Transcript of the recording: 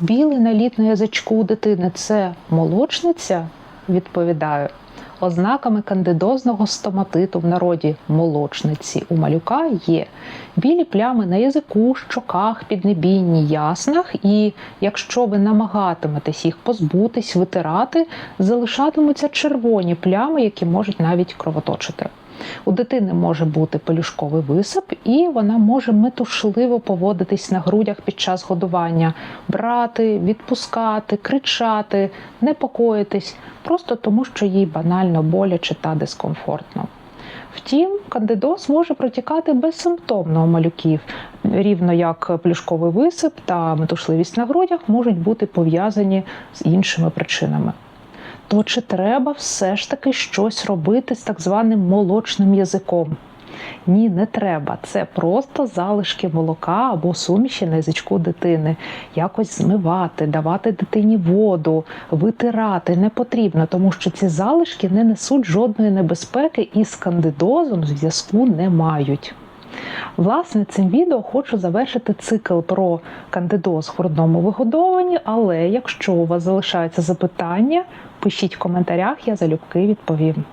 Білий наліт на язичку у дитини це молочниця? Відповідаю. Ознаками кандидозного стоматиту в народі молочниці у малюка є білі плями на язику, щоках, піднебінні, яснах, і якщо ви намагатиметесь їх позбутись, витирати, залишатимуться червоні плями, які можуть навіть кровоточити. У дитини може бути пелюшковий висип, і вона може метушливо поводитись на грудях під час годування, брати, відпускати, кричати, непокоїтись, просто тому, що їй банально боляче та дискомфортно. Втім, кандидоз може протікати безсимптомно у малюків, рівно як плюшковий висип та метушливість на грудях можуть бути пов'язані з іншими причинами. То чи треба все ж таки щось робити з так званим молочним язиком? Ні, не треба. Це просто залишки молока або суміші на язичку дитини. Якось змивати, давати дитині воду, витирати не потрібно, тому що ці залишки не несуть жодної небезпеки і з кандидозом зв'язку не мають. Власне, цим відео хочу завершити цикл про кандидоз в грудному вигодованні, але якщо у вас залишаються запитання, пишіть в коментарях, я залюбки відповім.